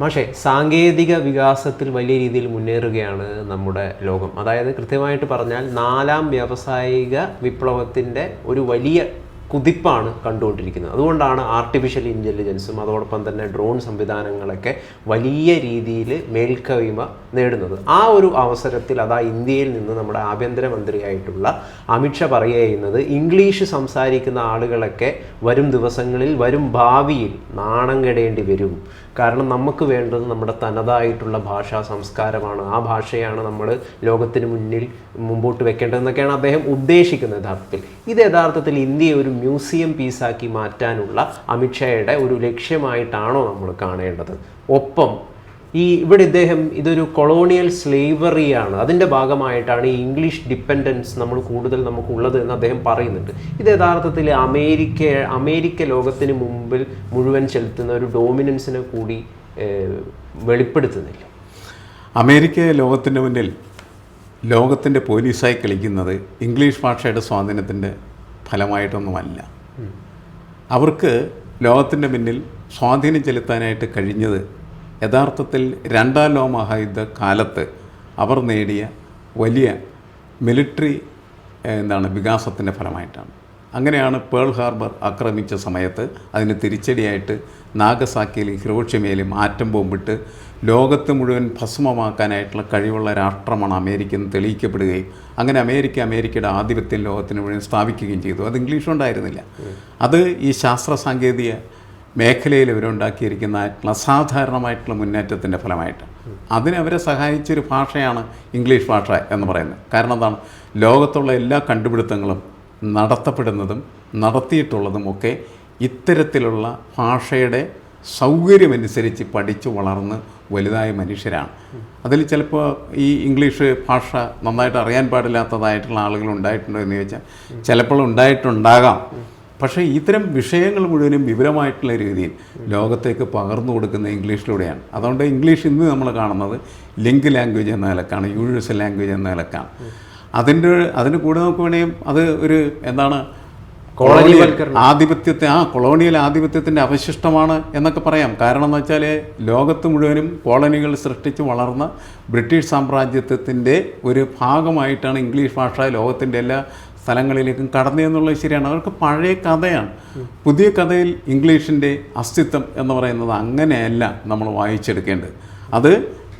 മാഷെ സാങ്കേതിക വികാസത്തിൽ വലിയ രീതിയിൽ മുന്നേറുകയാണ് നമ്മുടെ ലോകം. അതായത് കൃത്യമായിട്ട് പറഞ്ഞാൽ നാലാം വ്യാവസായിക വിപ്ലവത്തിന്റെ ഒരു വലിയ കുതിപ്പാണ് കണ്ടുകൊണ്ടിരിക്കുന്നത്. അതുകൊണ്ടാണ് ആർട്ടിഫിഷ്യൽ ഇന്റലിജൻസും അതോടൊപ്പം തന്നെ ഡ്രോൺ സംവിധാനങ്ങളൊക്കെ വലിയ രീതിയിൽ മേൽക്കവിമ നേടുന്നത്. ആ ഒരു അവസരത്തിൽ അതാ ഇന്ത്യയിൽ നിന്ന് നമ്മുടെ ആഭ്യന്തരമന്ത്രിയായിട്ടുള്ള അമിത്ഷാ പറയുക ചെയ്യുന്നത് ഇംഗ്ലീഷ് സംസാരിക്കുന്ന ആളുകളൊക്കെ വരും ദിവസങ്ങളിൽ വരും ഭാവിയിൽ നാണം കെടേണ്ടി വരും. കാരണം നമുക്ക് വേണ്ടത് നമ്മുടെ തനതായിട്ടുള്ള ഭാഷാ സംസ്കാരമാണ്. ആ ഭാഷയാണ് നമ്മൾ ലോകത്തിന് മുന്നിൽ മുമ്പോട്ട് വെക്കേണ്ടതെന്നൊക്കെയാണ് അദ്ദേഹം ഉദ്ദേശിക്കുന്നത് യഥാർത്ഥത്തിൽ. ഇത് യഥാർത്ഥത്തിൽ ഇന്ത്യയെ ഒരു മ്യൂസിയം പീസാക്കി മാറ്റാനുള്ള അമിത്ഷായുടെ ഒരു ലക്ഷ്യമായിട്ടാണോ നമ്മൾ കാണേണ്ടത്? ഒപ്പം ഈ ഇവിടെ ഇദ്ദേഹം ഇതൊരു കൊളോണിയൽ സ്ലേവറിയാണ് അതിന്റെ ഭാഗമായിട്ടാണ് ഈ ഇംഗ്ലീഷ് ഡിപ്പെൻഡൻസ് നമ്മൾ കൂടുതൽ നമുക്കുള്ളത് എന്ന് അദ്ദേഹം പറയുന്നുണ്ട്. ഇത് യഥാർത്ഥത്തിൽ അമേരിക്ക അമേരിക്ക ലോകത്തിന് മുമ്പിൽ മുഴുവൻ ചെലുത്തുന്ന ഒരു ഡോമിനൻസിനെ കൂടി വെളിപ്പെടുത്തുന്നില്ല. അമേരിക്ക ലോകത്തിന്റെ മുന്നിൽ ലോകത്തിന്റെ പോലീസായി കളിക്കുന്നത് ഇംഗ്ലീഷ് ഭാഷയുടെ സ്വാധീനത്തിന്റെ ഫലമായിട്ടൊന്നുമല്ല. അവർക്ക് ലോകത്തിന്റെ മുന്നിൽ സ്വാധീനം ചെലുത്താനായിട്ട് കഴിഞ്ഞത് യഥാർത്ഥത്തിൽ രണ്ടാം ലോക മഹായുദ്ധ കാലത്ത് അവർ നേടിയ വലിയ മിലിറ്ററി എന്താണ് വികാസത്തിന്റെ ഫലമായിട്ടാണ്. അങ്ങനെയാണ് പേൾ ഹാർബർ ആക്രമിച്ച സമയത്ത് അതിന് തിരിച്ചടിയായിട്ട് നാഗസാക്കിയിലും ഹിരോഷിമയിലും ആറ്റം ബോംബിട്ട് ലോകത്ത് മുഴുവൻ ഭസ്മമാക്കാനായിട്ടുള്ള കഴിവുള്ള രാഷ്ട്രമാണ് അമേരിക്ക എന്ന് തെളിയിക്കപ്പെടുകയും അങ്ങനെ അമേരിക്ക അമേരിക്കയുടെ ആധിപത്യം ലോകത്തിന് മുഴുവൻ സ്ഥാപിക്കുകയും ചെയ്തു. അത് ഇംഗ്ലീഷ് ഉണ്ടായിരുന്നില്ല അത് ഈ ശാസ്ത്ര സാങ്കേതിക മേഖലയിൽ ഇവരുണ്ടാക്കിയിരിക്കുന്ന അസാധാരണമായിട്ടുള്ള മുന്നേറ്റത്തിന്റെ ഫലമായിട്ട്. അതിനെ അവരെ സഹായിച്ചൊരു ഭാഷയാണ് ഇംഗ്ലീഷ് ഭാഷ എന്ന് പറയുന്നത്. കാരണം എന്താണ്? ലോകത്തുള്ള എല്ലാ കണ്ടുപിടുത്തങ്ങളും നടത്തപ്പെടുന്നതും നടത്തിയിട്ടുള്ളതും ഒക്കെ ഇത്തരത്തിലുള്ള ഭാഷയുടെ സൗകര്യമനുസരിച്ച് പഠിച്ചു വളർന്ന് വലുതായ മനുഷ്യരാണ്. അതിൽ ചിലപ്പോൾ ഈ ഇംഗ്ലീഷ് ഭാഷ നന്നായിട്ട് അറിയാൻ പാടില്ലാത്തതായിട്ടുള്ള ആളുകൾ ഉണ്ടായിട്ടുണ്ടോ എന്ന് ചോദിച്ചാൽ ചിലപ്പോൾ ഉണ്ടായിട്ടുണ്ടാകാം. പക്ഷേ ഇത്തരം വിഷയങ്ങൾ മുഴുവനും വിപുലമായിട്ടുള്ള രീതിയിൽ ലോകത്തേക്ക് പകർന്നു കൊടുക്കുന്ന ഇംഗ്ലീഷിലൂടെയാണ്. അതുകൊണ്ട് ഇംഗ്ലീഷ് ഇന്ന് നമ്മൾ കാണുന്നത് ലിങ്ക് ലാംഗ്വേജ് എന്ന നിലക്കാണ് യൂണിവേഴ്സൽ ലാംഗ്വേജ് എന്ന നിലക്കാണ്. അതിന്റെ അതിന് കൂടെ നമുക്ക് അത് ഒരു എന്താണ് കൊളോണിയൽ ആധിപത്യത്തെ ആ കൊളോണിയൽ ആധിപത്യത്തിന്റെ അവശിഷ്ടമാണ് എന്നൊക്കെ പറയാം. കാരണം എന്ന് വെച്ചാൽ ലോകത്ത് മുഴുവനും കോളനികൾ സൃഷ്ടിച്ച് വളർന്ന ബ്രിട്ടീഷ് സാമ്രാജ്യത്വത്തിന്റെ ഒരു ഭാഗമായിട്ടാണ് ഇംഗ്ലീഷ് ഭാഷ ലോകത്തിന്റെ എല്ലാ സ്ഥലങ്ങളിലേക്കും കടന്നു എന്നുള്ളത് ശരിയാണ്. അവർക്ക് പഴയ കഥയാണ്. പുതിയ കഥയിൽ ഇംഗ്ലീഷിന്റെ അസ്തിത്വം എന്ന് പറയുന്നത് അങ്ങനെയല്ല നമ്മൾ വായിച്ചെടുക്കേണ്ടത്. അത്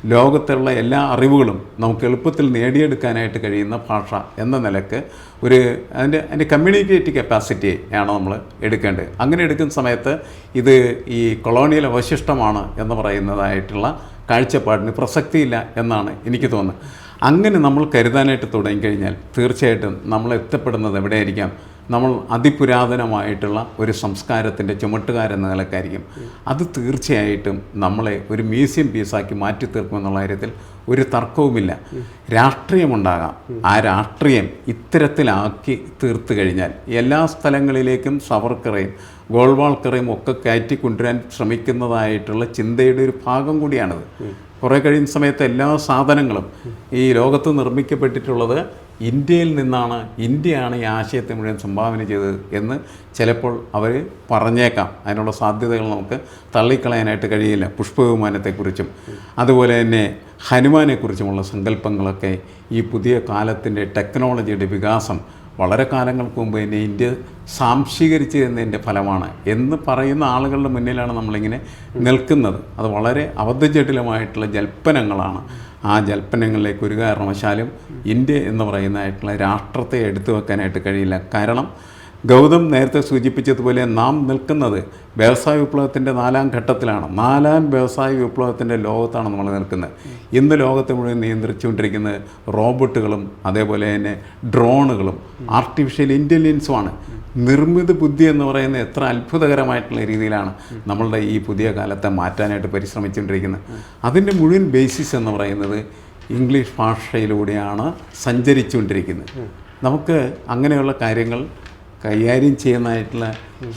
ലോകത്തുള്ള എല്ലാ അറിവുകളും നമുക്ക് എളുപ്പത്തിൽ നേടിയെടുക്കാനായിട്ട് കഴിയുന്ന ഭാഷ എന്ന നിലയ്ക്ക് ഒരു അതിന്റെ അതിന്റെ കമ്മ്യൂണിക്കേറ്റ് കപ്പാസിറ്റി ആണ് നമ്മൾ എടുക്കേണ്ടത്. അങ്ങനെ എടുക്കുന്ന സമയത്ത് ഇത് ഈ കൊളോണിയൽ അവശിഷ്ടമാണ് എന്ന് പറയുന്നതായിട്ടുള്ള കാഴ്ചപ്പാടിന് പ്രസക്തിയില്ല എന്നാണ് എനിക്ക് തോന്നുന്നത്. അങ്ങനെ നമ്മൾ കരുതാനായിട്ട് തുടങ്ങിക്കഴിഞ്ഞാൽ തീർച്ചയായിട്ടും നമ്മൾ എത്തപ്പെടുന്നത് എവിടെയായിരിക്കാം? നമ്മൾ അതിപുരാതനമായിട്ടുള്ള ഒരു സംസ്കാരത്തിന്റെ ചുമട്ടുകാരെന്ന നിലക്കായിരിക്കും. അത് തീർച്ചയായിട്ടും നമ്മളെ ഒരു മ്യൂസിയം പീസാക്കി മാറ്റി തീർക്കുമെന്നുള്ള കാര്യത്തിൽ ഒരു തർക്കവുമില്ല. രാഷ്ട്രീയമുണ്ടാകാം. ആ രാഷ്ട്രീയം ഇത്തരത്തിലാക്കി തീർത്തു കഴിഞ്ഞാൽ എല്ലാ സ്ഥലങ്ങളിലേക്കും സവർക്കറേയും ഗോൾവാൾക്കറേയും ഒക്കെ കയറ്റി കൊണ്ടുവരാൻ ശ്രമിക്കുന്നതായിട്ടുള്ള ചിന്തയുടെ ഒരു ഭാഗം കൂടിയാണത്. കുറേ കഴിയുന്ന സമയത്ത് എല്ലാ സാധനങ്ങളും ഈ ലോകത്ത് നിർമ്മിക്കപ്പെട്ടിട്ടുള്ളത് ഇന്ത്യയിൽ നിന്നാണ് ഇന്ത്യയാണ് ഈ ആശയത്തെ മുഴുവൻ സംഭാവന ചെയ്തത് എന്ന് ചിലപ്പോൾ അവർ പറഞ്ഞേക്കാം. അതിനുള്ള സാധ്യതകൾ നമുക്ക് തള്ളിക്കളയാനായിട്ട് കഴിയില്ല. പുഷ്പവിമാനത്തെക്കുറിച്ചും അതുപോലെ തന്നെ ഹനുമാനെക്കുറിച്ചുമുള്ള സങ്കല്പങ്ങളൊക്കെ ഈ പുതിയ കാലത്തിന്റെ ടെക്നോളജിയുടെ വികാസം വളരെ കാലങ്ങൾക്ക് മുമ്പ് തന്നെ ഇന്ത്യ സാംശീകരിച്ചു എന്നതിന്റെ ഫലമാണ് എന്ന് പറയുന്ന ആളുകളുടെ മുന്നിലാണ് നമ്മളിങ്ങനെ നിൽക്കുന്നത്. അത് വളരെ അബദ്ധജടിലമായിട്ടുള്ള ജൽപ്പനങ്ങളാണ്. ആ ജൽപ്പനങ്ങളിലേക്ക് ഒരു കാരണവശാലും ഇന്ത്യ എന്ന് പറയുന്നതായിട്ടുള്ള രാഷ്ട്രത്തെ എടുത്തു വെക്കാനായിട്ട് കഴിയില്ല. കാരണം ഗൗതം നേരത്തെ സൂചിപ്പിച്ചതുപോലെ നാം നിൽക്കുന്നത് വ്യവസായ വിപ്ലവത്തിന്റെ നാലാം ഘട്ടത്തിലാണ്. നാലാം വ്യവസായ വിപ്ലവത്തിന്റെ ലോകത്താണ് നമ്മൾ നിൽക്കുന്നത്. ഇന്ന് ലോകത്തെ മുഴുവൻ നിയന്ത്രിച്ചുകൊണ്ടിരിക്കുന്നത് റോബോട്ടുകളും അതേപോലെ തന്നെ ഡ്രോണുകളും ആർട്ടിഫിഷ്യൽ ഇന്റലിജൻസുമാണ് നിർമ്മിത ബുദ്ധി എന്ന് പറയുന്നത് എത്ര അത്ഭുതകരമായിട്ടുള്ള രീതിയിലാണ് നമ്മളുടെ ഈ പുതിയ കാലത്തെ മാറ്റാനായിട്ട് പരിശ്രമിച്ചുകൊണ്ടിരിക്കുന്നത്. അതിന്റെ മുഴുവൻ ബേസിസ് എന്ന് പറയുന്നത് ഇംഗ്ലീഷ് ഭാഷയിലൂടെയാണ് സഞ്ചരിച്ചുകൊണ്ടിരിക്കുന്നത്. നമുക്ക് അങ്ങനെയുള്ള കാര്യങ്ങൾ കൈകാര്യം ചെയ്യുന്നതായിട്ടുള്ള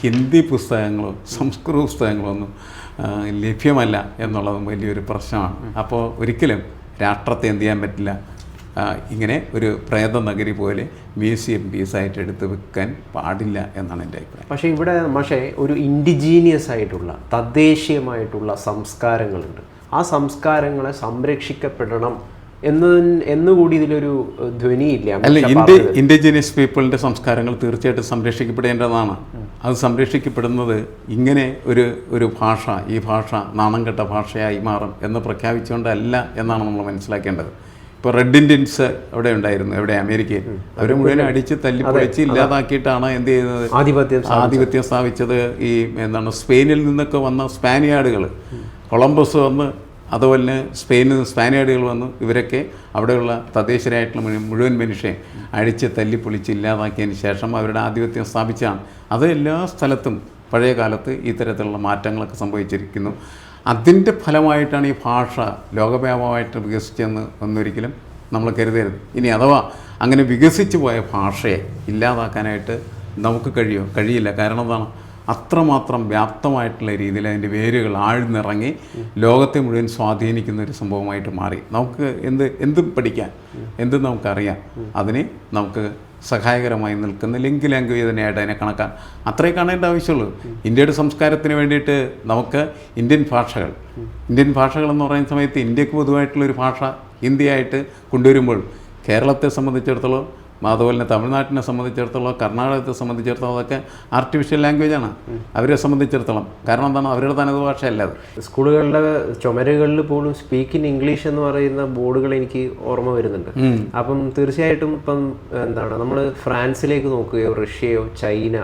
ഹിന്ദി പുസ്തകങ്ങളോ സംസ്കൃത പുസ്തകങ്ങളോ ഒന്നും ലഭ്യമല്ല എന്നുള്ളതും വലിയൊരു പ്രശ്നമാണ്. അപ്പോൾ ഒരിക്കലും രാഷ്ട്രത്തെ എന്ത് ചെയ്യാൻ പറ്റില്ല. ഇങ്ങനെ ഒരു പ്രേത നഗരി പോലെ മ്യൂസിയം പീസായിട്ട് എടുത്ത് വെക്കാൻ പാടില്ല എന്നാണ് എന്റെ അഭിപ്രായം. പക്ഷേ ഇവിടെ പക്ഷേ ഒരു ഇൻഡിജീനിയസ് ആയിട്ടുള്ള തദ്ദേശീയമായിട്ടുള്ള സംസ്കാരങ്ങളുണ്ട്. ആ സംസ്കാരങ്ങളെ സംരക്ഷിക്കപ്പെടണം എന്നുകൂടി ഇതിലൊരു ധ്വനിയില്ല. അല്ല പറഞ്ഞത്. ഇൻഡിജിനിയസ് പീപ്പിളിന്റെ സംസ്കാരങ്ങൾ തീർച്ചയായിട്ടും സംരക്ഷിക്കപ്പെടേണ്ടതാണ്. അത് സംരക്ഷിക്കപ്പെടുന്നത് ഇങ്ങനെ ഒരു ഒരു ഭാഷ ഈ ഭാഷ നാണം കെട്ട ഭാഷയായി മാറും എന്ന് പ്രഖ്യാപിച്ചുകൊണ്ടല്ല എന്നാണ് നമ്മൾ മനസ്സിലാക്കേണ്ടത്. ഇപ്പോൾ റെഡ് ഇന്ത്യൻസ് അവിടെ ഉണ്ടായിരുന്നു എവിടെ? അമേരിക്കയിൽ. അവർ മുഴുവൻ അടിച്ച് തല്ലി പൊളിച്ച് ഇല്ലാതാക്കിയിട്ടാണ് എന്ത് ചെയ്യുന്നത്? ആധിപത്യം ആധിപത്യം സ്ഥാപിച്ചത് ഈ എന്താണ് സ്പെയിനിൽ നിന്നൊക്കെ വന്ന സ്പാനിയാർഡുകൾ കൊളംബസ് വന്ന് അതുപോലെ തന്നെ സ്പെയിനിൽ നിന്ന് സ്പാനിയാർഡുകൾ വന്നു. ഇവരൊക്കെ അവിടെയുള്ള തദ്ദേശീയരായിട്ടുള്ള മുഴുവൻ മനുഷ്യരെ അഴിച്ച് തല്ലി പൊളിച്ച് ഇല്ലാതാക്കിയതിന് ശേഷം അവരുടെ ആധിപത്യം സ്ഥാപിച്ചാണ് അത് എല്ലാ സ്ഥലത്തും പഴയ കാലത്ത് ഇത്തരത്തിലുള്ള മാറ്റങ്ങളൊക്കെ സംഭവിച്ചിരിക്കുന്നു. അതിന്റെ ഫലമായിട്ടാണ് ഈ ഭാഷ ലോകവ്യാപകമായിട്ട് വികസിച്ചെന്ന് ഒന്നൊരിക്കലും നമ്മൾ കരുതരുത്. ഇനി അഥവാ അങ്ങനെ വികസിച്ചു പോയ ഭാഷയെ ഇല്ലാതാക്കാനായിട്ട് നമുക്ക് കഴിയുമോ കഴിയില്ല. കാരണം എന്താണ്? അത്രമാത്രം വ്യാപ്തമായിട്ടുള്ള രീതിയിൽ അതിന്റെ വേരുകൾ ആഴ്ന്നിറങ്ങി ലോകത്തെ മുഴുവൻ സ്വാധീനിക്കുന്ന ഒരു സംഭവമായിട്ട് മാറി. നമുക്ക് എന്ത് എന്തും പഠിക്കാൻ എന്തും നമുക്കറിയാം. അതിനെ നമുക്ക് സഹായകരമായി നിൽക്കുന്ന ലിങ്ക് ലാംഗ്വേജ് തന്നെയായിട്ട് അതിനെ കണക്കാൻ അത്രേ കാണേണ്ട ആവശ്യമുള്ളൂ. ഇന്ത്യയുടെ സംസ്കാരത്തിന് വേണ്ടിയിട്ട് നമുക്ക് ഇന്ത്യൻ ഭാഷകൾ ഇന്ത്യൻ ഭാഷകൾ എന്ന് പറയുന്ന സമയത്ത് ഇന്ത്യയ്ക്ക് പൊതുവായിട്ടുള്ള ഒരു ഭാഷ ഹിന്ദിയായിട്ട് കൊണ്ടുവരുമ്പോൾ കേരളത്തെ സംബന്ധിച്ചിടത്തോളം അതുപോലെ തന്നെ തമിഴ്നാട്ടിനെ സംബന്ധിച്ചിടത്തോളം കർണാടകത്തെ സംബന്ധിച്ചിടത്തോളം അതൊക്കെ ആർട്ടിഫിഷ്യൽ ലാംഗ്വേജാണ് അവരെ സംബന്ധിച്ചിടത്തോളം. കാരണം എന്താണ്? അവരുടെ തനത് ഭാഷയല്ല അത്. സ്കൂളുകളുടെ ചുമരുകളിൽ പോലും സ്പീക്ക് ഇൻ ഇംഗ്ലീഷ് എന്ന് പറയുന്ന ബോർഡുകൾ എനിക്ക് ഓർമ്മ വരുന്നുണ്ട്. അപ്പം തീർച്ചയായിട്ടും ഇപ്പം എന്താണ്? നമ്മൾ ഫ്രാൻസിലേക്ക് നോക്കുകയോ റഷ്യയോ ചൈന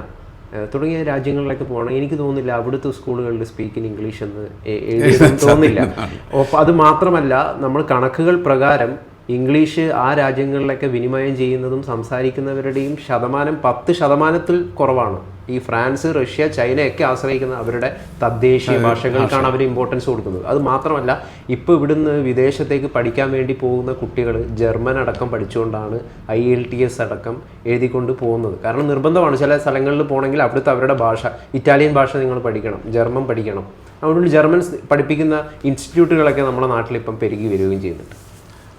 തുടങ്ങിയ രാജ്യങ്ങളിലേക്ക് പോകണം. എനിക്ക് തോന്നുന്നില്ല അവിടുത്തെ സ്കൂളുകളിൽ സ്പീക്ക് ഇൻ ഇംഗ്ലീഷ് എന്ന് ഒപ്പം അത് മാത്രമല്ല നമ്മൾ കണക്കുകൾ പ്രകാരം ഇംഗ്ലീഷ് ആ രാജ്യങ്ങളിലൊക്കെ വിനിമയം ചെയ്യുന്നതും സംസാരിക്കുന്നവരുടെയും ശതമാനം പത്ത് ശതമാനത്തിൽ കുറവാണ്. ഈ ഫ്രാൻസ് റഷ്യ ചൈനയൊക്കെ ആശ്രയിക്കുന്ന അവരുടെ തദ്ദേശീയ ഭാഷകൾക്കാണ് അവർ ഇമ്പോർട്ടൻസ് കൊടുക്കുന്നത്. അത് മാത്രമല്ല ഇപ്പോൾ ഇവിടുന്ന് വിദേശത്തേക്ക് പഠിക്കാൻ വേണ്ടി പോകുന്ന കുട്ടികൾ ജർമ്മൻ അടക്കം പഠിച്ചുകൊണ്ടാണ് ഐ എൽ ടി എസ് അടക്കം എഴുതിക്കൊണ്ട് പോകുന്നത്. കാരണം നിർബന്ധമാണ് ചില സ്ഥലങ്ങളിൽ പോകണമെങ്കിൽ അവിടുത്തെ അവരുടെ ഭാഷ ഇറ്റാലിയൻ ഭാഷ നിങ്ങൾ പഠിക്കണം ജർമ്മൻ പഠിക്കണം. അതുകൊണ്ട് ജർമ്മൻസ് പഠിപ്പിക്കുന്ന ഇൻസ്റ്റിറ്റ്യൂട്ടുകളൊക്കെ നമ്മുടെ നാട്ടിൽ ഇപ്പം പെരുകി വരികയും ചെയ്യുന്നുണ്ട്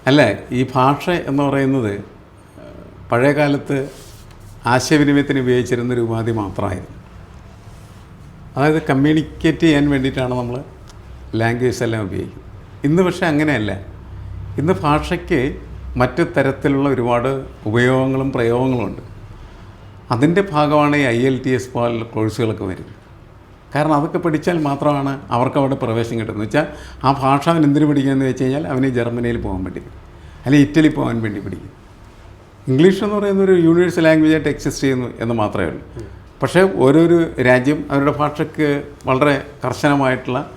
അല്ല? ഈ ഭാഷ എന്ന് പറയുന്നത് പഴയ ആശയവിനിമയത്തിന് ഉപയോഗിച്ചിരുന്ന ഒരു ഉപാധി മാത്രമായിരുന്നു. അതായത് കമ്മ്യൂണിക്കേറ്റ് ചെയ്യാൻ വേണ്ടിയിട്ടാണ് നമ്മൾ ലാംഗ്വേജ് എല്ലാം ഉപയോഗിക്കുന്നത്. ഇന്ന് പക്ഷേ അങ്ങനെയല്ല. ഇന്ന് ഭാഷയ്ക്ക് മറ്റ് തരത്തിലുള്ള ഒരുപാട് ഉപയോഗങ്ങളും പ്രയോഗങ്ങളും ഉണ്ട് അതിന്റെ ഭാഗമാണ് ഈ ഐ എൽ ടി എസ് പോലുള്ള കോഴ്സുകളൊക്കെ വരുന്നത്. കാരണം അതൊക്കെ പഠിച്ചാൽ മാത്രമാണ് അവർക്ക് അവിടെ പ്രവേശനം കിട്ടുന്നത്. വെച്ചാൽ ആ ഭാഷ അവൻ എന്തിനു പഠിക്കുകയെന്ന് വെച്ച് കഴിഞ്ഞാൽ അവന് ജർമ്മനിയിൽ പോകാൻ വേണ്ടി അല്ലെങ്കിൽ ഇറ്റലി പോകാൻ വേണ്ടി പഠിക്കും. ഇംഗ്ലീഷ് എന്ന് പറയുന്ന ഒരു യൂണിവേഴ്സൽ ലാംഗ്വേജ് ആയിട്ട് എക്സിസ്റ്റ് ചെയ്യുന്നു എന്ന് മാത്രമേ ഉള്ളൂ. പക്ഷേ ഓരോരു രാജ്യം അവരുടെ ഭാഷയ്ക്ക് വളരെ കർശനമായിട്ടുള്ള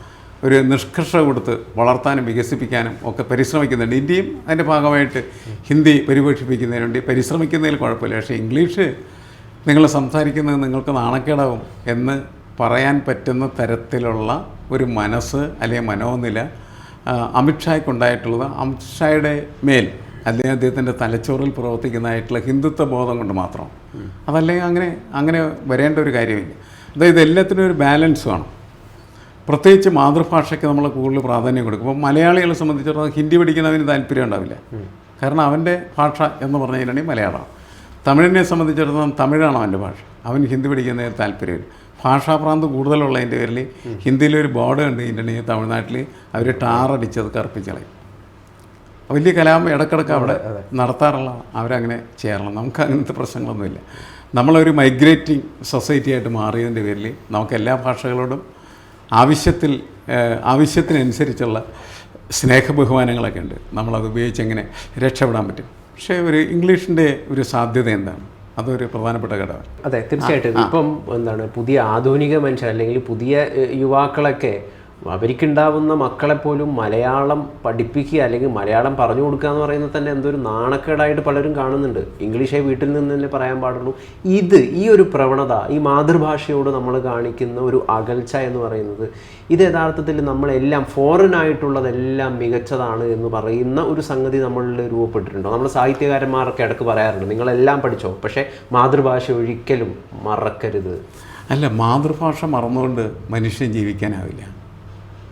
ഒരു നിഷ്കർഷ കൊടുത്ത് വളർത്താനും വികസിപ്പിക്കാനും ഒക്കെ പരിശ്രമിക്കുന്നുണ്ട്. ഇന്ത്യയും അതിന്റെ ഭാഗമായിട്ട് ഹിന്ദി പരിപോഷിപ്പിക്കുന്നതിനുണ്ട് പരിശ്രമിക്കുന്നതിൽ കുഴപ്പമില്ല. പക്ഷേ ഇംഗ്ലീഷ് നിങ്ങൾ സംസാരിക്കുന്നത് നിങ്ങൾക്ക് നാണക്കേടാവും എന്ന് പറയാൻ പറ്റുന്ന തരത്തിലുള്ള ഒരു മനസ്സ് അല്ലെങ്കിൽ മനോനില അമിത്ഷായ്ക്കുണ്ടായിട്ടുള്ളത്. അമിത്ഷായുടെ മേൽ അല്ലെങ്കിൽ അദ്ദേഹത്തിന്റെ തലച്ചോറിൽ പ്രവർത്തിക്കുന്നതായിട്ടുള്ള ഹിന്ദുത്വ ബോധം കൊണ്ട് മാത്രം. അതല്ലെങ്കിൽ അങ്ങനെ അങ്ങനെ വരേണ്ട ഒരു കാര്യമില്ല. അതായത് എല്ലാത്തിനും ഒരു ബാലൻസ് വേണം. പ്രത്യേകിച്ച് മാതൃഭാഷയ്ക്ക് നമ്മൾ കൂടുതൽ പ്രാധാന്യം കൊടുക്കും. അപ്പോൾ മലയാളികളെ സംബന്ധിച്ചിടത്തോളം ഹിന്ദി പഠിക്കുന്നതിന് താല്പര്യം ഉണ്ടാവില്ല. കാരണം അവന്റെ ഭാഷ എന്ന് പറഞ്ഞു കഴിഞ്ഞാൽ മലയാളമാണ് തമിഴിനെ സംബന്ധിച്ചിടത്തോളം തമിഴാണ് അവന്റെ ഭാഷ. അവൻ ഹിന്ദി പഠിക്കുന്നതിന് താല്പര്യമില്ല. ഭാഷാപ്രാന്ത് കൂടുതലുള്ളതിന്റെ പേരിൽ ഹിന്ദിയിലൊരു ബോർഡ് ഉണ്ട് ഇന്ത്യയിൽ തമിഴ്നാട്ടിൽ അവർ ടാറടിച്ചത് കറുപ്പിച്ചളയും. വലിയ കലാപം ഇടക്കിടക്ക് അവിടെ നടത്താറുള്ള അവരങ്ങനെ ചെയ്യാറുള്ള നമുക്ക് അങ്ങനത്തെ പ്രശ്നങ്ങളൊന്നുമില്ല. നമ്മളൊരു മൈഗ്രേറ്റിംഗ് സൊസൈറ്റി ആയിട്ട് മാറിയതിന്റെ പേരിൽ നമുക്ക് എല്ലാ ഭാഷകളോടും ആവശ്യത്തിൽ ആവശ്യത്തിനനുസരിച്ചുള്ള സ്നേഹബഹുമാനങ്ങളൊക്കെ ഉണ്ട്. നമ്മളത് ഉപയോഗിച്ച് എങ്ങനെ രക്ഷപ്പെടാൻ പറ്റും. പക്ഷേ ഒരു ഇംഗ്ലീഷിന്റെ ഒരു സാധ്യത എന്താണ്? അതൊരു പ്രധാനപ്പെട്ട ഘടകം. അതെ തീർച്ചയായിട്ടും. ഇപ്പം എന്താണ് പുതിയ ആധുനിക മനുഷ്യർ അല്ലെങ്കിൽ പുതിയ യുവാക്കളൊക്കെ അവർക്കുണ്ടാവുന്ന മക്കളെപ്പോലും മലയാളം പഠിപ്പിക്കുക അല്ലെങ്കിൽ മലയാളം പറഞ്ഞു കൊടുക്കുക എന്ന് പറയുന്നത് തന്നെ എന്തൊരു നാണക്കേടായിട്ട് പലരും കാണുന്നുണ്ട്. ഇംഗ്ലീഷേ വീട്ടിൽ നിന്ന് തന്നെ പറയാൻ പാടുള്ളൂ. ഇത് ഈ ഒരു പ്രവണത ഈ മാതൃഭാഷയോട് നമ്മൾ കാണിക്കുന്ന ഒരു അകൽച്ച എന്ന് പറയുന്നത് ഇത് യഥാർത്ഥത്തിൽ നമ്മളെല്ലാം ഫോറിൻ ആയിട്ടുള്ളതെല്ലാം മികച്ചതാണ് എന്ന് പറയുന്ന ഒരു സംഗതി നമ്മളിൽ രൂപപ്പെട്ടിട്ടുണ്ടോ? നമ്മൾ സാഹിത്യകാരന്മാരൊക്കെ ഇടയ്ക്ക് പറയാറുണ്ട്. നിങ്ങളെല്ലാം പഠിച്ചോ? പക്ഷേ മാതൃഭാഷ ഒരിക്കലും മറക്കരുത്. അല്ല മാതൃഭാഷ മറന്നുകൊണ്ട് മനുഷ്യൻ ജീവിക്കാനാവില്ല.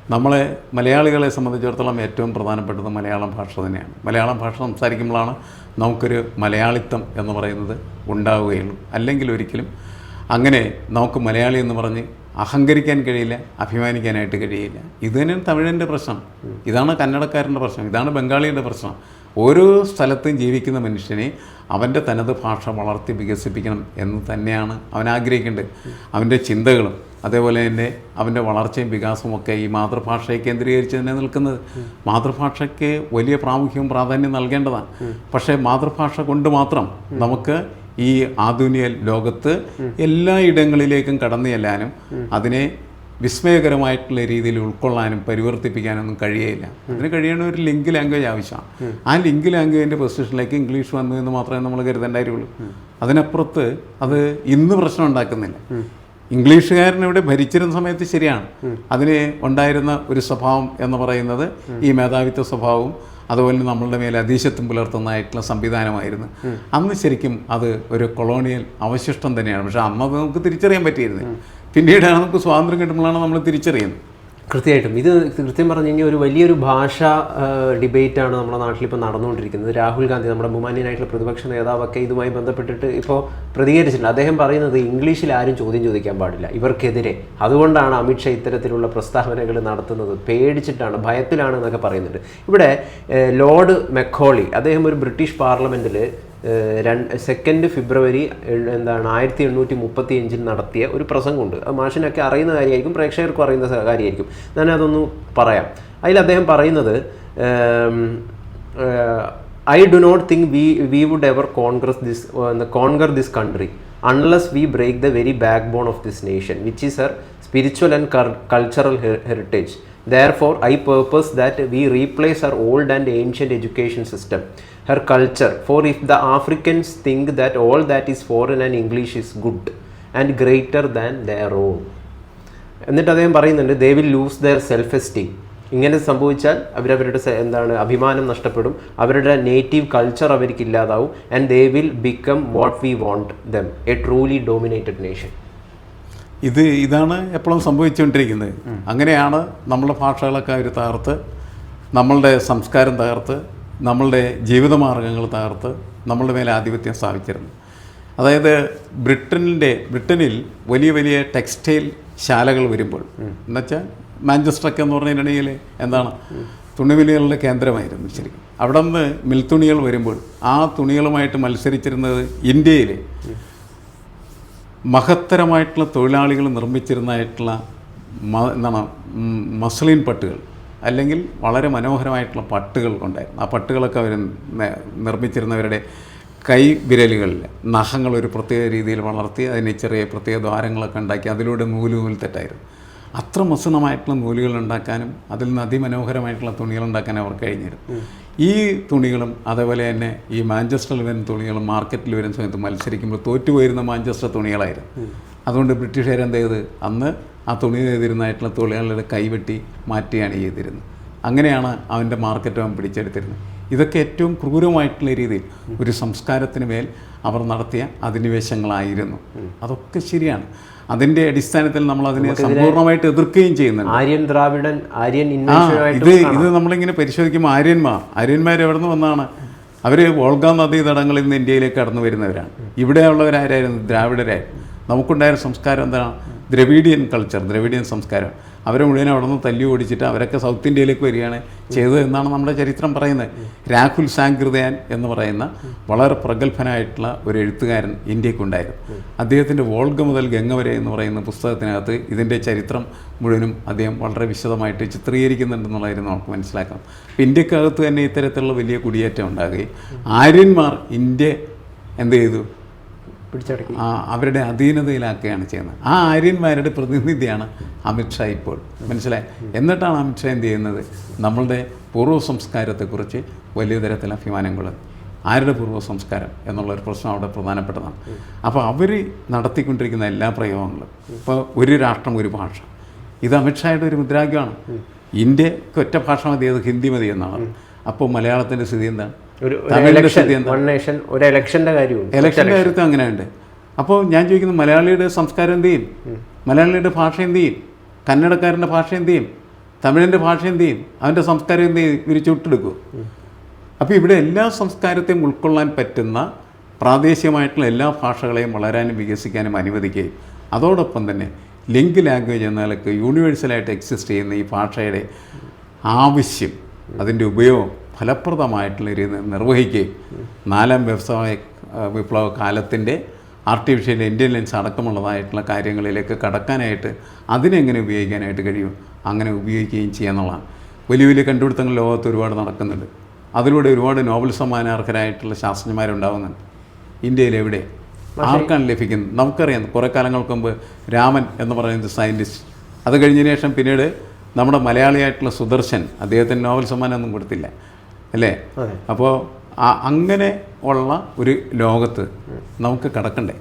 നമ്മളെ മലയാളികളെ സംബന്ധിച്ചിടത്തോളം ഏറ്റവും പ്രധാനപ്പെട്ടത് മലയാളം ഭാഷ തന്നെയാണ്. മലയാളം ഭാഷ സംസാരിക്കുമ്പോഴാണ് നമുക്കൊരു മലയാളിത്തം എന്ന് പറയുന്നത് ഉണ്ടാവുകയുള്ളൂ. അല്ലെങ്കിൽ ഒരിക്കലും അങ്ങനെ നമുക്ക് മലയാളി എന്ന് പറഞ്ഞ് അഹങ്കരിക്കാൻ കഴിയില്ല അഭിമാനിക്കാനായിട്ട് കഴിയില്ല. ഇത് തന്നെയാണ് തമിഴിന്റെ പ്രശ്നം. ഇതാണ് കന്നഡക്കാരന്റെ പ്രശ്നം. ഇതാണ് ബംഗാളിയുടെ പ്രശ്നം. ഓരോ സ്ഥലത്തും ജീവിക്കുന്ന മനുഷ്യനെ അവന്റെ തനത് ഭാഷ വളർത്തി വികസിപ്പിക്കണം എന്ന് തന്നെയാണ് അവൻ ആഗ്രഹിക്കേണ്ടത്. അവന്റെ ചിന്തകളും അതേപോലെ തന്നെ അവന്റെ വളർച്ചയും വികാസവും ഒക്കെ ഈ മാതൃഭാഷയെ കേന്ദ്രീകരിച്ച് തന്നെ നിൽക്കുന്നത്. മാതൃഭാഷയ്ക്ക് വലിയ പ്രാമുഖ്യവും പ്രാധാന്യം നൽകേണ്ടതാണ്. പക്ഷേ മാതൃഭാഷ കൊണ്ട് മാത്രം നമുക്ക് ഈ ആധുനിക ലോകത്ത് എല്ലാ ഇടങ്ങളിലേക്കും കടന്നു ചെല്ലാനും അതിനെ വിസ്മയകരമായിട്ടുള്ള രീതിയിൽ ഉൾക്കൊള്ളാനും പരിവർത്തിപ്പിക്കാനൊന്നും കഴിയയില്ല. അതിന് കഴിയണ ഒരു ലിങ്ക് ലാംഗ്വേജ് ആവശ്യമാണ്. ആ ലിങ്ക് ലാംഗ്വേജിന്റെ പൊസിഷനിലേക്ക് ഇംഗ്ലീഷ് വന്നു എന്ന് മാത്രമേ നമ്മൾ കരുതേണ്ടായിരുള്ളൂ അതിനപ്പുറത്ത് അത് ഇന്ന് പ്രശ്നം ഉണ്ടാക്കുന്നില്ല. ഇംഗ്ലീഷുകാരൻ ഇവിടെ ഭരിച്ചിരുന്ന സമയത്ത് ശരിയാണ്. അതിന് ഉണ്ടായിരുന്ന ഒരു സ്വഭാവം എന്ന് പറയുന്നത് ഈ മേധാവിത്വ സ്വഭാവവും അതുപോലെ നമ്മളുടെ മേലെ അതീശത്വം പുലർത്തുന്നതായിട്ടുള്ള സംവിധാനമായിരുന്നു. അന്ന് ശരിക്കും അത് ഒരു കൊളോണിയൽ അവശിഷ്ടം തന്നെയാണ്. പക്ഷെ അമ്മ നമുക്ക് തിരിച്ചറിയാൻ പറ്റിയിരുന്നു പിന്നീടാണ് നമുക്ക് സ്വാതന്ത്ര്യം കിട്ടുമ്പോഴാണ് നമ്മൾ തിരിച്ചറിയുന്നത്. കൃത്യമായിട്ടും. ഇത് കൃത്യം പറഞ്ഞു കഴിഞ്ഞാൽ ഒരു വലിയൊരു ഭാഷ ഡിബേറ്റാണ് നമ്മുടെ നാട്ടിൽ ഇപ്പോൾ നടന്നുകൊണ്ടിരിക്കുന്നത്. രാഹുൽ ഗാന്ധി നമ്മുടെ ബഹുമാന്യനായിട്ടുള്ള പ്രതിപക്ഷ നേതാവൊക്കെ ഇതുമായി ബന്ധപ്പെട്ടിട്ട് ഇപ്പോൾ പ്രതികരിച്ചിട്ടുണ്ട്. അദ്ദേഹം പറയുന്നത് ഇംഗ്ലീഷിൽ ആരും ചോദ്യം ചോദിക്കാൻ പാടില്ല ഇവർക്കെതിരെ. അതുകൊണ്ടാണ് അമിത്ഷാ ഇത്തരത്തിലുള്ള പ്രസ്താവനകൾ നടത്തുന്നത്. പേടിച്ചിട്ടാണ് ഭയത്തിലാണ് എന്നൊക്കെ പറയുന്നുണ്ട്. ഇവിടെ ലോർഡ് മെക്കോളി അദ്ദേഹം ഒരു ബ്രിട്ടീഷ് പാർലമെന്റിൽ സെക്കൻഡ് ഫെബ്രുവരി എന്താണ് ആയിരത്തി എണ്ണൂറ്റി മുപ്പത്തി അഞ്ചിൽ നടത്തിയ ഒരു പ്രസംഗമുണ്ട്. അത് മാഷിനൊക്കെ അറിയുന്ന കാര്യമായിരിക്കും പ്രേക്ഷകർക്കും അറിയുന്ന കാര്യമായിരിക്കും. ഞാൻ അതൊന്ന് പറയാം. അതിൽ അദ്ദേഹം പറയുന്നത് I do not think we we would ever congress this conquer this country unless we break the very backbone of this nation which is her spiritual and cultural heritage Therefore, I purpose that we replace our old and ancient education system, her culture. For if the Africans think that all that is foreign and English is good and greater than their own. എന്നിട്ട് അദ്ദേഹം പറയുന്നുണ്ട് they will lose their self esteem ഇങ്ങനെ സംഭവിച്ചാൽ അവരവരുടെ എന്താണ് അഭിമാനം നഷ്ടപ്പെടും അവരുടെ നേറ്റീവ് കൾച്ചർ അവർക്ക് ഇല്ലാതാവും and they will become what we want them a truly dominated nation ഇത് ഇതാണ് എപ്പോഴും സംഭവിച്ചുകൊണ്ടിരിക്കുന്നത്. അങ്ങനെയാണ് നമ്മളുടെ ഭാഷകളൊക്കെ അവർ തകർത്ത് നമ്മളുടെ സംസ്കാരം തകർത്ത് നമ്മളുടെ ജീവിതമാർഗങ്ങൾ തകർത്ത് നമ്മളുടെ മേലെ ആധിപത്യം സ്ഥാപിച്ചിരുന്നു അതായത് ബ്രിട്ടനിന്റെ ബ്രിട്ടനിൽ വലിയ വലിയ ടെക്സ്റ്റൈൽ ശാലകൾ വരുമ്പോൾ എന്നുവെച്ചാൽ മാഞ്ചസ്റ്ററൊക്കെ എന്ന് പറഞ്ഞിട്ടുണ്ടെങ്കിൽ എന്താണ്? തുണിവിലകളുടെ കേന്ദ്രമായിരുന്നു ശരിക്കും. അവിടെ നിന്ന് മിൽത്തുണികൾ വരുമ്പോൾ ആ തുണികളുമായിട്ട് മത്സരിച്ചിരുന്നത് ഇന്ത്യയിൽ മഹത്തരമായിട്ടുള്ള തൊഴിലാളികൾ നിർമ്മിച്ചിരുന്നതായിട്ടുള്ള മ- എന്താണ് മസ്ലിൻ പട്ടുകൾ അല്ലെങ്കിൽ വളരെ മനോഹരമായിട്ടുള്ള പട്ടുകൾ ഉണ്ടായിരുന്നു. ആ പട്ടുകളൊക്കെ അവർ നിർമ്മിച്ചിരുന്നവരുടെ കൈ വിരലുകളിൽ നഖങ്ങൾ ഒരു പ്രത്യേക രീതിയിൽ വളർത്തി അതിന് ചെറിയ പ്രത്യേക ദ്വാരങ്ങളൊക്കെ ഉണ്ടാക്കി അതിലൂടെ നൂൽ നൂൽ തെറ്റായിരുന്നു. അത്ര മസനമായിട്ടുള്ള നൂലുകൾ ഉണ്ടാക്കാനും അതിൽ നിന്ന് അതിമനോഹരമായിട്ടുള്ള തുണികൾ ഉണ്ടാക്കാനും അവർ കഴിഞ്ഞിരുന്നു. ഈ തുണികളും അതേപോലെ തന്നെ ഈ മാഞ്ചസ്റ്ററിൽ വരുന്ന തുണികളും മാർക്കറ്റിൽ വരുന്ന സമയത്ത് മത്സരിക്കുമ്പോൾ തോറ്റുപോയിരുന്ന മാഞ്ചസ്റ്റർ തുണികളായിരുന്നു. അതുകൊണ്ട് ബ്രിട്ടീഷുകാരെന്ത് ചെയ്ത്? അന്ന് ആ തുണി ചെയ്തിരുന്നതായിട്ടുള്ള തുണികളുടെ കൈവെട്ടി മാറ്റുകയാണ് ചെയ്തിരുന്നത്. അങ്ങനെയാണ് അവന്റെ മാർക്കറ്റ് അവൻ പിടിച്ചെടുത്തിരുന്നത്. ഇതൊക്കെ ഏറ്റവും ക്രൂരമായിട്ടുള്ള രീതിയിൽ ഒരു സംസ്കാരത്തിന് മേൽ അവർ നടത്തിയ അധിനിവേശങ്ങളായിരുന്നു. അതൊക്കെ ശരിയാണ്. അതിന്റെ അടിസ്ഥാനത്തിൽ നമ്മൾ അതിനെ സമ്പൂർണമായിട്ട് എതിർക്കുകയും ചെയ്യുന്നുണ്ട്. ആര്യൻ ദ്രാവിഡൻ ആര്യൻ ഇത് ഇത് നമ്മളിങ്ങനെ പരിശോധിക്കുമ്പോൾ ആര്യന്മാർ ആര്യന്മാർ എവിടെ നിന്ന് വന്നാണ്? അവർ വോൾഗ നദീ തടങ്ങളിൽ നിന്ന് ഇന്ത്യയിലേക്ക് കടന്നു വരുന്നവരാണ്. ഇവിടെയുള്ളവരാരായിരുന്നു? ദ്രാവിഡരായിരുന്നു. നമുക്കുണ്ടായ സംസ്കാരം എന്താണ്? ദ്രവീഡിയൻ കൾച്ചർ ദ്രവീഡിയൻ സംസ്കാരം. അവരെ മുഴുവൻ അവിടെ നിന്ന് തല്ലി ഓടിച്ചിട്ട് അവരൊക്കെ സൗത്ത് ഇന്ത്യയിലേക്ക് വരികയാണ് ചെയ്തത് എന്നാണ് നമ്മുടെ ചരിത്രം പറയുന്നത്. രാഹുൽ സാങ്കൃതയാൻ എന്ന് പറയുന്ന വളരെ പ്രഗത്ഭനായിട്ടുള്ള ഒരു എഴുത്തുകാരൻ ഇന്ത്യക്കുണ്ടായിരുന്നു അദ്ദേഹത്തിന്റെ വോൾഗ മുതൽ ഗംഗ വരെ എന്ന് പറയുന്ന പുസ്തകത്തിനകത്ത് ഇതിന്റെ ചരിത്രം മുഴുവനും അദ്ദേഹം വളരെ വിശദമായിട്ട് ചിത്രീകരിക്കുന്നുണ്ടെന്നുള്ളതായിരുന്നു നമുക്ക് മനസ്സിലാക്കാം. അപ്പോൾ ഇന്ത്യക്കകത്ത് തന്നെ ഇത്തരത്തിലുള്ള വലിയ കുടിയേറ്റം ഉണ്ടാകുകയും ആര്യന്മാർ ഇന്ത്യ എന്ത് ചെയ്തു? പിടിച്ചടക്കി. ആ അവരുടെ അധീനതയിലാക്കുകയാണ് ചെയ്യുന്നത്. ആ ആര്യന്മാരുടെ പ്രതിനിധിയാണ് അമിത്ഷാ ഇപ്പോൾ. മനസ്സിലായി? എന്നിട്ടാണ് അമിത്ഷാ എന്ത് ചെയ്യുന്നത്? നമ്മളുടെ പൂർവ സംസ്കാരത്തെക്കുറിച്ച് വലിയ തരത്തിൽ അഭിമാനം കൊള്ളുന്നത്. ആരുടെ പൂർവ സംസ്കാരം എന്നുള്ളൊരു പ്രശ്നം അവിടെ പ്രധാനപ്പെട്ടതാണ്. അപ്പോൾ അവർ നടത്തിക്കൊണ്ടിരിക്കുന്ന എല്ലാ പ്രയോഗങ്ങളും. ഇപ്പോൾ ഒരു രാഷ്ട്രം ഒരു ഭാഷ. ഇത് അമിത്ഷായുടെ ഒരു മുദ്രാഗ്യമാണ് ഇന്ത്യയ്ക്ക് ഒറ്റ ഭാഷ മതി അത് ഹിന്ദി മതി എന്നാണ്. അപ്പോൾ മലയാളത്തിന്റെ സ്ഥിതി എന്താണ്? ഒരു വൺ നേഷൻ ഒരു ഇലക്ഷന്റെ കാര്യമുണ്ട് ഇലക്ഷന്റെ കാര്യത്തിൽ അങ്ങനെയുണ്ട്. അപ്പോൾ ഞാൻ ചോദിക്കുന്നത് മലയാളിയുടെ സംസ്കാരം എന്ത് ചെയ്യും? മലയാളിയുടെ ഭാഷ എന്ത് ചെയ്യും? കന്നഡക്കാരന്റെ ഭാഷ എന്ത് ചെയ്യും? തമിഴിന്റെ ഭാഷ എന്ത് ചെയ്യും? അവന്റെ സംസ്കാരം എന്ത് ചെയ്യും? ഇവർ ചുട്ടെടുക്കും. അപ്പോൾ ഇവിടെ എല്ലാ സംസ്കാരത്തെയും ഉൾക്കൊള്ളാൻ പറ്റുന്ന പ്രാദേശികമായിട്ടുള്ള എല്ലാ ഭാഷകളെയും വളരാനും വികസിക്കാനും അനുവദിക്കുകയും അതോടൊപ്പം തന്നെ ലിങ്ക് ലാംഗ്വേജ് എന്ന നിലയ്ക്ക് യൂണിവേഴ്സലായിട്ട് എക്സിസ്റ്റ് ചെയ്യുന്ന ഈ ഭാഷയുടെ ആവശ്യം അതിന്റെ ഉപയോഗം ഫലപ്രദമായിട്ടുള്ള രീതിയിൽ നിർവഹിക്കുകയും നാലാം വ്യവസായ വിപ്ലവ കാലത്തിന്റെ ആർട്ടിഫിഷ്യൽ ഇന്റലിജൻസ് അടക്കമുള്ളതായിട്ടുള്ള കാര്യങ്ങളിലേക്ക് കടക്കാനായിട്ട് അതിനെങ്ങനെ ഉപയോഗിക്കാനായിട്ട് കഴിയും അങ്ങനെ ഉപയോഗിക്കുകയും ചെയ്യാന്നുള്ളതാണ് വലിയ വലിയ കണ്ടുപിടുത്തങ്ങൾ ലോകത്ത് ഒരുപാട് നടക്കുന്നുണ്ട്. അതിലൂടെ ഒരുപാട് നോബൽ സമ്മാനാർഹരായിട്ടുള്ള ശാസ്ത്രജ്ഞന്മാരുണ്ടാവുന്നുണ്ട്. ഇന്ത്യയിൽ എവിടെ? ആർക്കാണ് ലഭിക്കുന്നത്? നമുക്കറിയാം. കുറേ കാലങ്ങൾക്ക് മുമ്പ് രാമൻ എന്ന് പറയുന്നത് സയന്റിസ്റ്റ് അത് കഴിഞ്ഞതിന് ശേഷം പിന്നീട് നമ്മുടെ മലയാളിയായിട്ടുള്ള സുദർശൻ അദ്ദേഹത്തിന് നോബൽ സമ്മാനമൊന്നും കൊടുത്തില്ല. അല്ലേ. അപ്പോൾ ആ അങ്ങനെ ഉള്ള ഒരു ലോകത്ത് നമുക്ക് കടക്കണ്ടേ?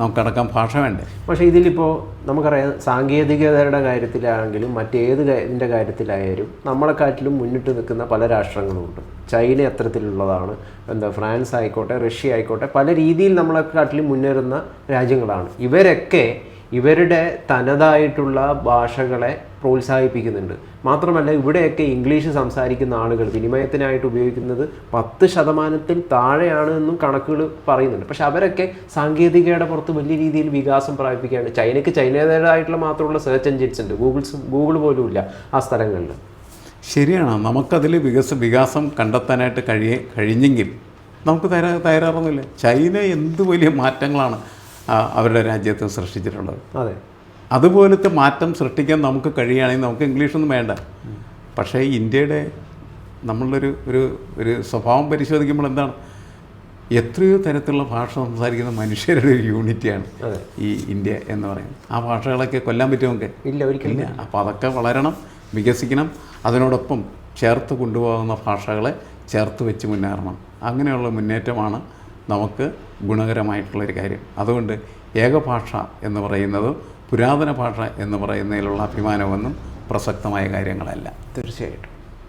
നമുക്ക് കടക്കാൻ ഭാഷ വേണ്ടേ? പക്ഷേ ഇതിലിപ്പോൾ നമുക്കറിയാം സാങ്കേതികതയുടെ കാര്യത്തിലാണെങ്കിലും മറ്റേത് ഇതിന്റെ കാര്യത്തിലായാലും നമ്മളെക്കാട്ടിലും മുന്നിട്ട് നിൽക്കുന്ന പല രാഷ്ട്രങ്ങളുമുണ്ട്. ചൈന അത്തരത്തിലുള്ളതാണ്. എന്താ ഫ്രാൻസ് ആയിക്കോട്ടെ റഷ്യ ആയിക്കോട്ടെ പല രീതിയിൽ നമ്മളെക്കാട്ടിലും മുന്നേറുന്ന രാജ്യങ്ങളാണ്. ഇവരൊക്കെ ഇവരുടെ തനതായിട്ടുള്ള ഭാഷകളെ പ്രോത്സാഹിപ്പിക്കുന്നുണ്ട്. മാത്രമല്ല ഇവിടെയൊക്കെ ഇംഗ്ലീഷ് സംസാരിക്കുന്ന ആളുകൾ വിനിമയത്തിനായിട്ട് ഉപയോഗിക്കുന്നത് പത്ത് ശതമാനത്തിൽ താഴെയാണ് എന്നും കണക്കുകൾ പറയുന്നുണ്ട്. പക്ഷെ അവരൊക്കെ സാങ്കേതികയുടെ പുറത്ത് വലിയ രീതിയിൽ വികാസം പ്രാപിക്കുകയാണ് ചൈനയ്ക്ക് ചൈനയുടേതായിട്ടുള്ള മാത്രമുള്ള സെർച്ച് എഞ്ചിൻസ് ഉണ്ട്. ഗൂഗിൾസ് ഗൂഗിൾ പോലും ഇല്ല ആ സ്ഥലങ്ങളിൽ. ശരിയാണ്. നമുക്കതിൽ വികസ വികാസം കണ്ടെത്താനായിട്ട് കഴിയ കഴിഞ്ഞെങ്കിൽ നമുക്ക് തയ്യാറാ ചൈന എന്ത് വലിയ മാറ്റങ്ങളാണ്. അവരുടെ രാജ്യത്ത് സൃഷ്ടിച്ചിട്ടുള്ളത്. അതെ. അതുപോലത്തെ മാറ്റം സൃഷ്ടിക്കാൻ നമുക്ക് കഴിയുകയാണെങ്കിൽ നമുക്ക് ഇംഗ്ലീഷൊന്നും വേണ്ട. പക്ഷേ ഇന്ത്യയുടെ നമ്മളൊരു ഒരു ഒരു സ്വഭാവം പരിശോധിക്കുമ്പോൾ എന്താണ്? എത്രയോ തരത്തിലുള്ള ഭാഷ സംസാരിക്കുന്ന മനുഷ്യരുടെ ഒരു യൂണിറ്റിയാണ് ഈ ഇന്ത്യ എന്ന് പറയുന്നത്. ആ ഭാഷകളൊക്കെ കൊല്ലാൻ പറ്റുമൊക്കെ ഇല്ല ഒരിക്കലും ഇല്ല. അപ്പോൾ അതൊക്കെ വളരണം വികസിക്കണം അതിനോടൊപ്പം ചേർത്ത് കൊണ്ടുപോകുന്ന ഭാഷകളെ ചേർത്ത് വെച്ച് മുന്നേറണം. അങ്ങനെയുള്ള മുന്നേറ്റമാണ് നമുക്ക് ഗുണകരമായിട്ടുള്ളൊരു കാര്യം. അതുകൊണ്ട് ഏകഭാഷ എന്ന് പറയുന്നത് പുരാതന ഭാഷ എന്ന് പറയുന്നതിലുള്ള അഭിമാനമൊന്നും പ്രസക്തമായ കാര്യങ്ങളല്ല. തീർച്ചയായിട്ടും.